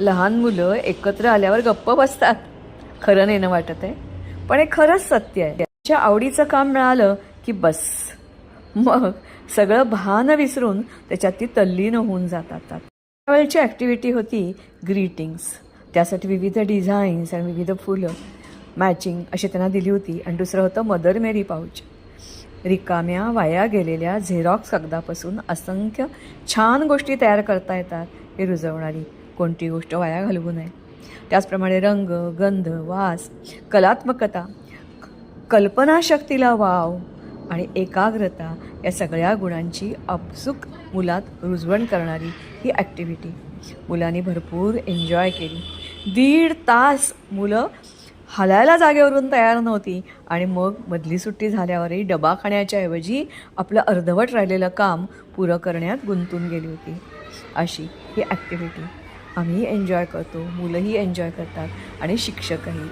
लहान मुलं एकत्र आल्यावर गप्प बसतात. खरं नाही ना वाटत आहे? पण हे खरंच सत्य आहे. त्याच्या आवडीचं काम मिळालं की बस. मग सगळं भान विसरून त्याच्यात ती तल्लीन होऊन जातात त्यावेळची ॲक्टिव्हिटी होती ग्रीटिंग्स त्यासाठी विविध डिझाईन्स आणि विविध फुलं मॅचिंग अशी त्यांना दिली होती. आणि दुसरं होतं मदर मेरी पाऊच रिकाम्या वाया गेलेल्या झेरॉक्स कागदापासून असंख्य छान गोष्टी तयार करता येतात हे रुजवणारी. कोणती गोष्ट वाया घालवू नये. त्याचप्रमाणे रंग गंध वास कलात्मकता कल्पनाशक्तीला वाव आणि एकाग्रता या सगळ्या गुणांची आपसूक मुलात रुजवण करणारी ही ॲक्टिव्हिटी मुलांनी भरपूर एन्जॉय केली. दीड तास मुलं हलायला जागेवरून तयार नव्हती आणि मग मधली सुट्टी झाल्यावरही डबा खाण्याच्या ऐवजी आपलं अर्धवट राहिलेलं काम पुरं करण्यात गुंतून गेली होती. अशी ही ॲक्टिव्हिटी आम्ही एन्जॉय करतो मुलंही एन्जॉय करतात आणि शिक्षकही.